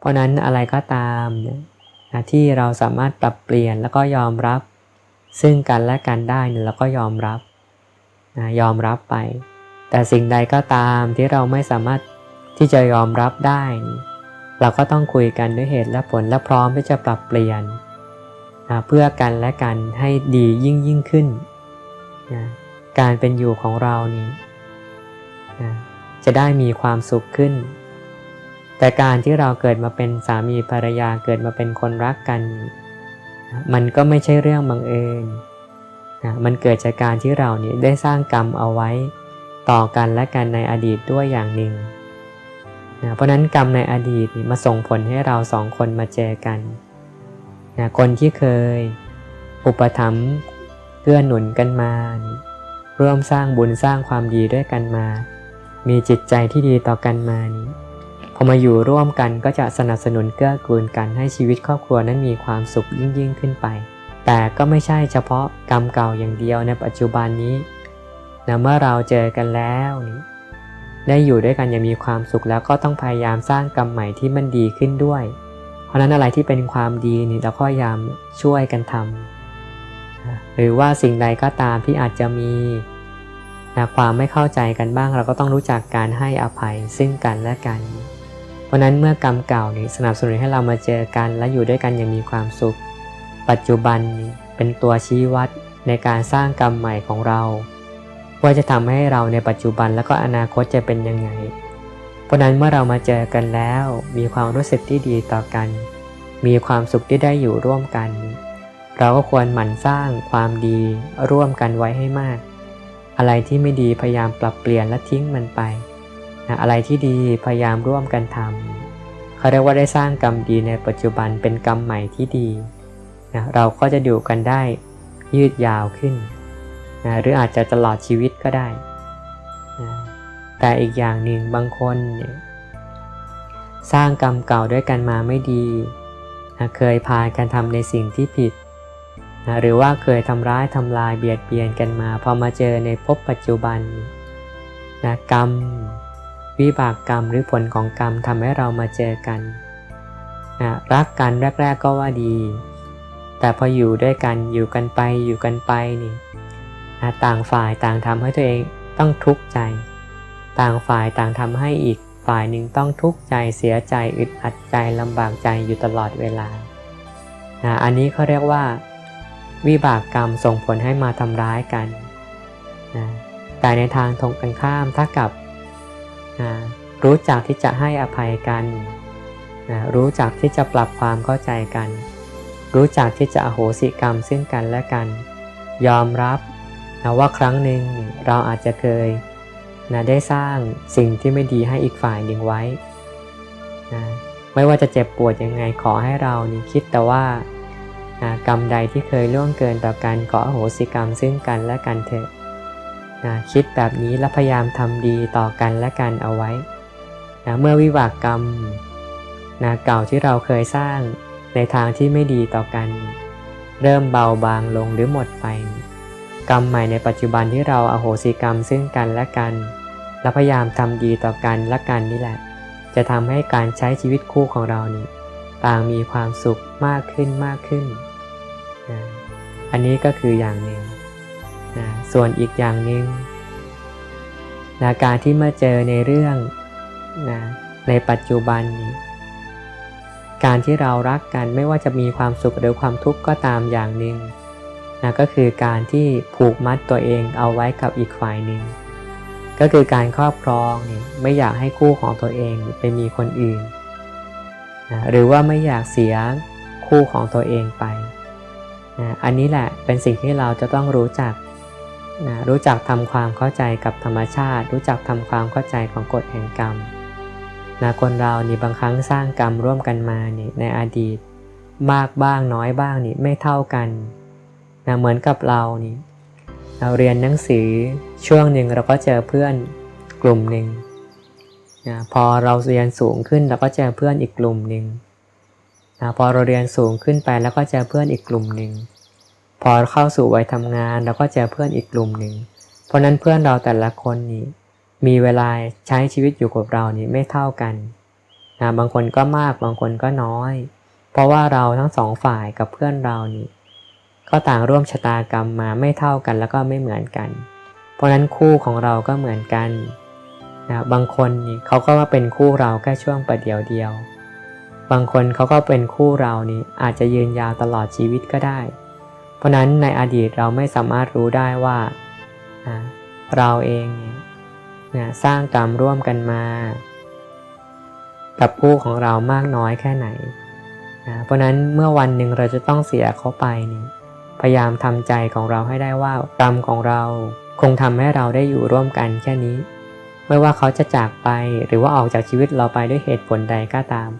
เพราะนั้นอะไรก็ตามนะที่เราสามารถปรับเปลี่ยนแล้วก็ยอมรับ ซึ่งกันและกันได้เนี่ยเราก็ยอมรับนะยอมรับไป แต่สิ่งใดก็ตามที่เราไม่สามารถที่จะยอมรับได้ เราก็ต้องคุยกันด้วยเหตุและผลและพร้อมที่จะปรับเปลี่ยนนะเพื่อกันและกันให้ดียิ่งยิ่งขึ้นนะการเป็นอยู่ของเรานี้นะจะได้มีความสุขขึ้น แต่การที่เราเกิดมาเป็นสามีภรรยาเกิดมาเป็นคนรักกัน มันก็ไม่ใช่เรื่องบังเอิญนะมันเกิดจากการที่เราเนี่ยได้สร้างกรรมเอาไว้ต่อกันและกันในอดีตด้วยอย่างหนึ่งนะเพราะนั้นกรรมในอดีตมาส่งผลให้เราสองคนมาเจอกันนะคนที่เคยอุปถัมภ์เกื้อหนุนกันมานร่วมสร้างบุญสร้างความดีด้วยกันมา มีจิตใจที่ดีต่อกันมานี้ อมาอยู่ร่วมกันก็จะสนับสนุนเกื้อกูลกันให้ชีวิตครอบครัวนั้นมีความสุขยิ่งยิ่งขึ้นไป แต่ก็ไม่ใช่เฉพาะกรรมเก่าอย่างเดียวในปัจจุบันนี้นะเมื่อเราเจอกันแล้วนี่ได้อยู่ด้วยกันอย่างมีความสุขแล้วก็ต้องพยายามสร้างกรรมใหม่ที่มันดีขึ้นด้วย เพราะนั้นอะไรที่เป็นความดีนี่เราก็พยายามช่วยกันทำหรือว่าสิ่งใดก็ตามที่อาจจะมีนะความไม่เข้าใจกันบ้าง เราก็ต้องรู้จักการให้อภัยซึ่งกันและกัน เพราะนั้นเมื่อกรรมเก่านี่สนับสนุนให้เรามาเจอกันและอยู่ด้วยกันอย่างมีความสุข ปัจจุบันนี้เป็นตัวชี้วัดในการสร้างกรรมใหม่ของเรา ว่าจะทำให้เราในปัจจุบันแล้วก็อนาคตจะเป็นยังไง เพราะนั้นเมื่อเรามาเจอกันแล้ว มีความรู้สึกที่ดีต่อกัน มีความสุขที่ได้อยู่ร่วมกัน เราก็ควรหมั่นสร้างความดีร่วมกันไว้ให้มาก อะไรที่ไม่ดีพยายามปรับเปลี่ยนและทิ้งมันไป นะอะไรที่ดีพยายามร่วมกันทำเขาเรียกว่าได้สร้างกรรมดีในปัจจุบันเป็นกรรมใหม่ที่ดีนะเราก็จะอยู่กันได้ยืดยาวขึ้นนะหรืออาจจะตลอดชีวิตก็ได้นะแต่อีกอย่างหนึ่งบางคนเนี่ยสร้างกรรมเก่าด้วยกันมาไม่ดีนะเคยพากันทำในสิ่งที่ผิดนะหรือว่าเคยทำร้ายทำลายเบียดเบียนกันมา พอมาเจอในภพปัจจุบันนะกรรม วิบากกรรมหรือผลของกรรมทำให้เรามาเจอกันนะรักกันแรก ๆก็ว่าดี แต่พออยู่ด้วยกันอยู่กันไปอยู่กันไปนี่นะต่างฝ่ายต่างทำให้ตัวเองต้องทุกข์ใจ ต่างฝ่ายต่างทำให้อีกฝ่ายหนึ่งต้องทุกข์ใจเสียใจอึดอัดใจลำบากใจอยู่ตลอดเวลานะอันนี้เขาเรียกว่า วิบากกรรมส่งผลให้มาทำร้ายกันนะแต่ในทางตรงกันข้ามถ้ากับ นะรู้จักที่จะให้อภัยกันนะรู้จักที่จะปรับความเข้าใจกัน รู้จักที่จะอโหสิกรรมซึ่งกันและกัน ยอมรับนะว่าครั้งหนึ่งเราอาจจะเคยนะได้สร้างสิ่งที่ไม่ดีให้อีกฝ่ายหนึ่งไว้นะไม่ว่าจะเจ็บปวดยังไงขอให้เรานี่คิดแต่ว่านะกรรมใดที่เคยล่วงเกินต่อกันขออโหสิกรรมซึ่งกันและกันเถอะ นะคิดแบบนี้และพยายามทำดีต่อกันและกันเอาไว้นะเมื่อวิบากกรรมนะเก่าที่เราเคยสร้างในทางที่ไม่ดีต่อกัน เริ่มเบาบางลงหรือหมดไป กรรมใหม่ในปัจจุบันที่เราอาโหสิกรรมซึ่งกันและกัน และพยายามทำดีต่อกันและกันนี่แหละ จะทำให้การใช้ชีวิตคู่ของเรานี่ต่างมีความสุขมากขึ้นมากขึ้นนะอันนี้ก็คืออย่างหนึ่ง นะส่วนอีกอย่างหนึ่งนะการที่มาเจอในเรื่องนะในปัจจุบันนี้การที่เรารักกันไม่ว่าจะมีความสุขหรือความทุกข์ก็ตามอย่างหนึ่งนะก็คือการที่ผูกมัดตัวเองเอาไว้กับอีกฝ่ายหนึ่งก็คือการครอบครองนี่ไม่อยากให้คู่ของตัวเองไปมีคนอื่นนะหรือว่าไม่อยากเสียคู่ของตัวเองไปนะอันนี้แหละเป็นสิ่งที่เราจะต้องรู้จัก นะรู้จักทำความเข้าใจกับธรรมชาติ รู้จักทำความเข้าใจของกฎแห่งกรรมนะคนเรานี่บางครั้งสร้างกรรมร่วมกันมานี่ในอดีต มากบ้างน้อยบ้างนี่ไม่เท่ากันนะเหมือนกับเรานี่เราเรียนหนังสือช่วงหนึ่งเราก็เจอเพื่อนกลุ่มหนึ่งนะพอเราเรียนสูงขึ้นเราก็เจอเพื่อนอีกกลุ่มหนึ่งนะพอเราเรียนสูงขึ้นไปแล้วก็เจอเพื่อนอีกกลุ่มหนึ่ง พอเข้าสู่วัยทำงานเราก็เจอเพื่อนอีกกลุ่มหนึ่ง เพราะนั้นเพื่อนเราแต่ละคนนี้ มีเวลาใช้ชีวิตอยู่กับเรานี่ไม่เท่ากันนะบางคนก็มากบางคนก็น้อย เพราะว่าเราทั้งสองฝ่ายกับเพื่อนเรานี่ ก็ต่างร่วมชะตากรรมมาไม่เท่ากันแล้วก็ไม่เหมือนกัน เพราะนั้นคู่ของเราก็เหมือนกันนะบางคนนี่เขาก็ว่าเป็นคู่เราแค่ช่วงประเดียวเดียว บางคนเขาก็เป็นคู่เรานี่อาจจะยืนยาวตลอดชีวิตก็ได้ เพราะนั้นในอดีตเราไม่สามารถรู้ได้ว่าเราเองเนี่ยสร้างกรรมร่วมกันมา กับคู่ของเรามากน้อยแค่ไหนนะเพราะนั้นเมื่อวันหนึ่งเราจะต้องเสียเขาไปนี่พยายามทำใจของเราให้ได้ว่ากรรมของเราคงทำให้เราได้อยู่ร่วมกันแค่นี้ ไม่ว่าเขาจะจากไปหรือว่าออกจากชีวิตเราไปด้วยเหตุผลใดก็ตาม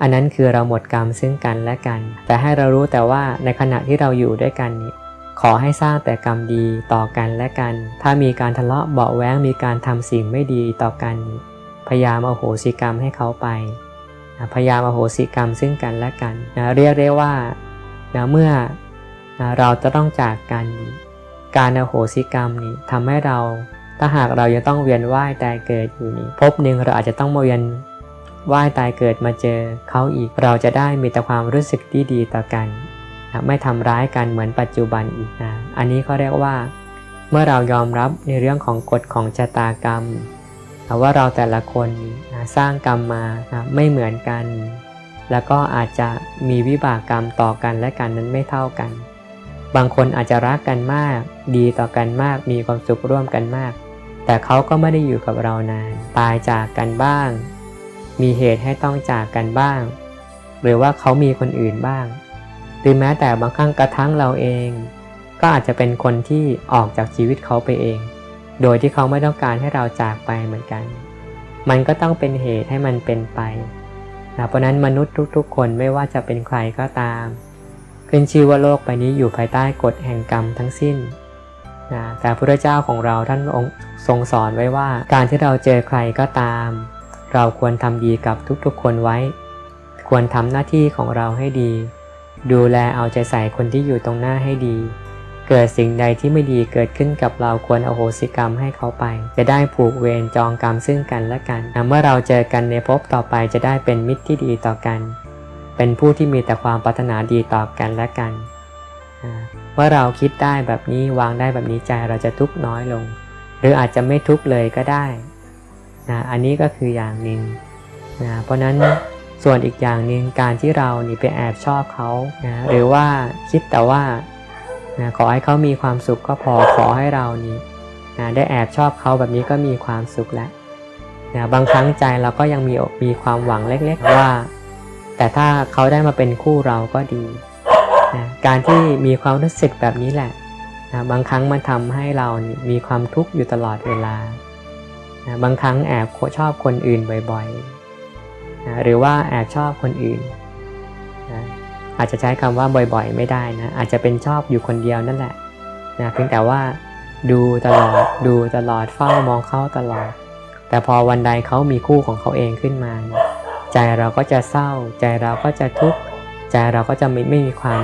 อันนั้นคือเราหมดกรรมซึ่งกันและกัน แต่ให้เรารู้แต่ว่าในขณะที่เราอยู่ด้วยกันนี่ขอให้สร้างแต่กรรมดีต่อกันและกัน ถ้ามีการทะเลาะเบาแว้งมีการทำสิ่งไม่ดีต่อกัน พยายามอโหสิกรรมให้เขาไป พยายามอโหสิกรรมซึ่งกันและกันนะเรียกได้ว่านะเมื่อนะเราจะต้องจากกัน การอโหสิกรรมนี้ทำให้เราถ้าหากเรายังต้องเวียนว่ายตายเกิดอยู่นี้พบหนึ่งเราอาจจะต้องมาเวียน ว่ายตายเกิดมาเจอเขาอีกเราจะได้มีแต่ความรู้สึกที่ดีต่อกันนะไม่ทำร้ายกันเหมือนปัจจุบันอีกนะอันนี้เขาเรียกว่า เมื่อเรายอมรับในเรื่องของกฎของชะตากรรมนะว่าเราแต่ละคนนะสร้างกรรมมานะไม่เหมือนกัน แล้วก็อาจจะมีวิบากกรรมต่อกันและกันนั้นไม่เท่ากัน บางคนอาจจะรักกันมาก ดีต่อกันมาก มีความสุขร่วมกันมาก แต่เขาก็ไม่ได้อยู่กับเรานานตายจากกันบ้าง มีเหตุให้ต้องจากกันบ้าง หรือว่าเขามีคนอื่นบ้าง หรือแม้แต่บางครั้งกระทั่งเราเอง ก็อาจจะเป็นคนที่ออกจากชีวิตเขาไปเอง โดยที่เขาไม่ต้องการให้เราจากไปเหมือนกัน มันก็ต้องเป็นเหตุให้มันเป็นไปนะเพราะนั้นมนุษย์ทุกๆ คนไม่ว่าจะเป็นใครก็ตาม ขึ้นชื่อว่าโลกใบนี้อยู่ภายใต้กฎแห่งกรรมทั้งสิ้นนะแต่พระเจ้าของเราท่านองค์ทรงสอนไว้ว่าการที่เราเจอใครก็ตาม เราควรทำดีกับทุกๆคนไว้ ควรทำหน้าที่ของเราให้ดี ดูแลเอาใจใส่คนที่อยู่ตรงหน้าให้ดี เกิดสิ่งใดที่ไม่ดีเกิดขึ้นกับเราควรอโหสิกรรมให้เขาไป จะได้ผูกเวรจองกรรมซึ่งกันและกัน เมื่อเราเจอกันในภพต่อไปจะได้เป็นมิตรที่ดีต่อกัน เป็นผู้ที่มีแต่ความปรารถนาดีต่อกันและกัน เมื่อเราคิดได้แบบนี้วางได้แบบนี้ใจเราจะทุกข์น้อยลง หรืออาจจะไม่ทุกข์เลยก็ได้ นะอันนี้ก็คืออย่างหนึ่งนะเพราะนั้นส่วนอีกอย่างหนึ่งการที่เรานี่ไปแอบชอบเขานะหรือว่าคิดแต่ว่านะขอให้เขามีความสุขก็พอขอให้เรานี่นะได้แอบชอบเขาแบบนี้ก็มีความสุขแล้วนะบางครั้งใจเราก็ยังมีมีความหวังเล็กๆว่า แต่ถ้าเขาได้มาเป็นคู่เราก็ดีนะการที่มีความรู้สึกแบบนี้แหละนะบางครั้งมันทำให้เรามีความทุกข์อยู่ตลอดเวลา นะบางครั้งแอบชอบคนอื่นบ่อยๆนะหรือว่าแอบชอบคนอื่นนะอาจจะใช้คำว่าบ่อยๆ ไม่ได้นะ อาจจะเป็นชอบอยู่คนเดียวนั่นแหละนะเพียงแต่ว่าดูตลอดดูตลอดเฝ้ามองเขาตลอด แต่พอวันใดเขามีคู่ของเขาเองขึ้นมาใจเราก็จะเศร้า ใจเราก็จะทุกข์ใจเราก็จะไม่ไม่มีความ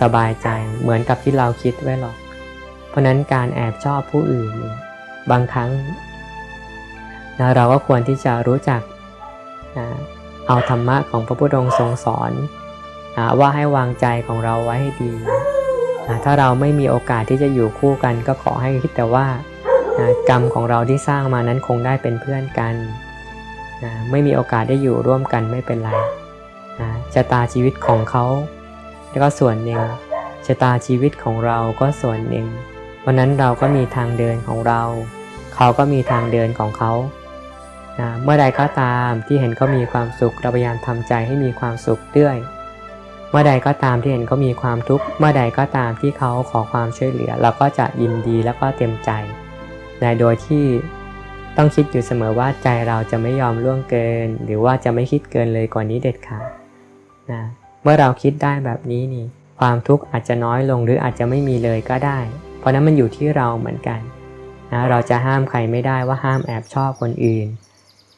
สบายใจเหมือนกับที่เราคิดไว้หรอก เพราะนั้นการแอบชอบผู้อื่น บางครั้ง นะเราก็ควรที่จะรู้จักเอาธรรมะของพระพุทธองค์ทรงสอนว่าให้วางใจของเราไว้ให้ดีถ้าเราไม่มีโอกาสที่จะอยู่คู่กัน ก็ขอให้คิดแต่ว่ากรรมของเราที่สร้างมานั้นคงได้เป็นเพื่อนกันไม่มีโอกาสได้อยู่ร่วมกันไม่เป็นไรชะตาชีวิตของเขาแล้วก็ส่วนหนึ่งชะตาชีวิตของเราก็ส่วนหนึ่งเพราะนั้นเราก็มีทางเดินของเรา เขาก็มีทางเดินของเขา นะเมื่อใดก็ตามที่เห็นเขามีความสุขเราพยายามทำใจให้มีความสุขด้วย เมื่อใดก็ตามที่เห็นเขามีความทุกข์เมื่อใดก็ตามที่เขาขอความช่วยเหลือ เราก็จะยินดีแล้วก็เต็มใจนะโดยที่ต้องคิดอยู่เสมอว่าใจเราจะไม่ยอมล่วงเกิน หรือว่าจะไม่คิดเกินเลยกว่านี้เด็ดขาดนะเมื่อเราคิดได้แบบนี้นี่ความทุกข์อาจจะน้อยลงหรืออาจจะไม่มีเลยก็ได้ เพราะนั้นมันอยู่ที่เราเหมือนกันนะเราจะห้ามใครไม่ได้ว่าห้ามแอบชอบคนอื่น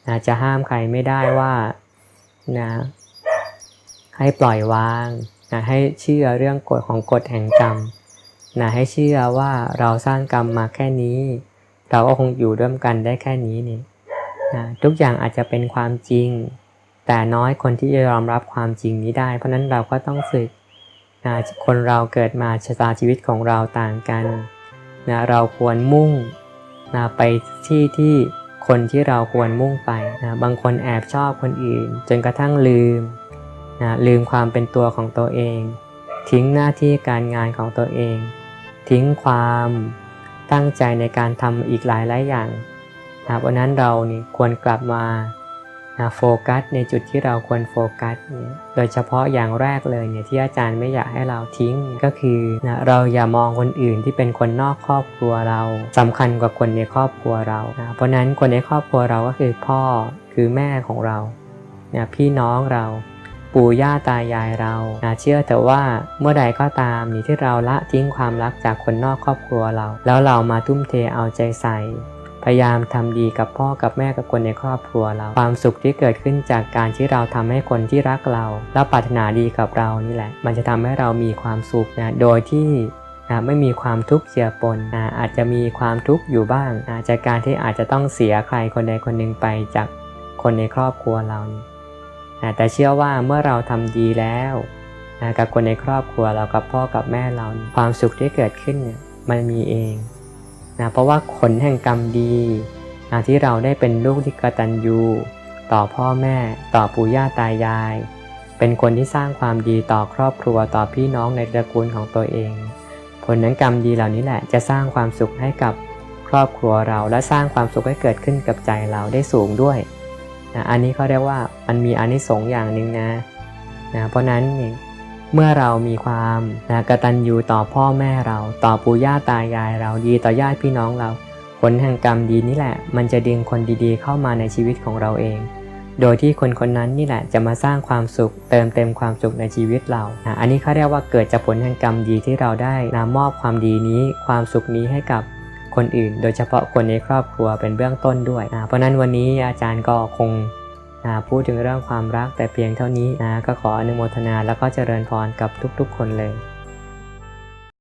นะจะห้ามใครไม่ได้ว่านะให้ปล่อยวางนะให้เชื่อเรื่องกฎของกฎแห่งกรรมนะให้เชื่อว่าเราสร้างกรรมมาแค่นี้ เราก็คงอยู่ร่วมกันได้แค่นี้นี่นะทุกอย่างอาจจะเป็นความจริง แต่น้อยคนที่จะยอมรับความจริงนี้ได้ เพราะนั้นเราก็ต้องฝึกนะคนเราเกิดมาชะตาชีวิตของเราต่างกันนะเราควรมุ่งนะไปที่ที่ คนที่เราควรมุ่งไปนะบางคนแอบชอบคนอื่น จนกระทั่งลืมนะลืมความเป็นตัวของตัวเอง ทิ้งหน้าที่การงานของตัวเอง ทิ้งความตั้งใจในการทำอีกหลายหลายอย่างนะเพราะนั้นเรานี่ควรกลับมา นะโฟกัสในจุดที่เราควรโฟกัสเนี่ยโดยเฉพาะอย่างแรกเลยเนี่ยที่อาจารย์ไม่อยากให้เราทิ้งก็คือนะเราอย่ามองคนอื่นที่เป็นคนนอกครอบครัวเราสำคัญกว่าคนในครอบครัวเรานะเพราะนั้นคนในครอบครัวเราก็คือพ่อคือแม่ของเรานะพี่น้องเราปู่ย่าตายายเรานะเชื่อแต่ว่าเมื่อใดก็ตามนี่ที่เราละทิ้งความรักจากคนนอกครอบครัวเรา แล้วเรามาทุ่มเทเอาใจใส่ พยายามทำดีกับพ่อกับแม่กับคนในครอบครัวเรา ความสุขที่เกิดขึ้นจากการที่เราทำให้คนที่รักเรา แล้วปรารถนาดีกับเรานี่แหละ มันจะทำให้เรามีความสุขนะโดยที่นะไม่มีความทุกข์เจือปนนะอาจจะมีความทุกข์อยู่บ้างนะจากการที่อาจจะต้องเสียใครคนใดคนหนึ่งไปจากคนในครอบครัวเรานี่นะแต่เชื่อว่าเมื่อเราทำดีแล้วนะกับคนในครอบครัวเรากับพ่อกับแม่เรา ความสุขที่เกิดขึ้นเนี่ยมันมีเอง นะเพราะว่าผลแห่งกรรมดีนะที่เราได้เป็นลูกที่กตัญญูต่อพ่อแม่ต่อปู่ย่าตายาย เป็นคนที่สร้างความดีต่อครอบครัวต่อพี่น้องในตระกูลของตัวเอง ผลนั้นกรรมดีเหล่านี้แหละจะสร้างความสุขให้กับครอบครัวเราและสร้างความสุขให้เกิดขึ้นกับใจเราได้สูงด้วยนะอันนี้เขาเรียกว่ามันมีอานิสงส์อย่างหนึ่งนะนะเพราะนั้นเนี่ย เมื่อเรามีความนะกตัญญูต่อพ่อแม่เรา ต่อปู่ย่าตายายเราดีต่อญาติพี่น้องเรา ผลแห่งกรรมดีนี่แหละ มันจะดึงคนดีๆ เข้ามาในชีวิตของเราเอง โดยที่คนคนนั้นนี่แหละจะมาสร้างความสุข เติมเต็มความสุขในชีวิตเรานะอันนี้เขาเรียกว่าเกิดจากผลแห่งกรรมดีที่เราได้นะมอบความดีนี้ ความสุขนี้ให้กับคนอื่น โดยเฉพาะคนในครอบครัวเป็นเบื้องต้นด้วยนะเพราะนั้นวันนี้อาจารย์ก็คง นะพูดถึงเรื่องความรักแต่เพียงเท่านี้นะก็ขออนุโมทนาแล้วก็เจริญพรกับทุกๆ คนเลย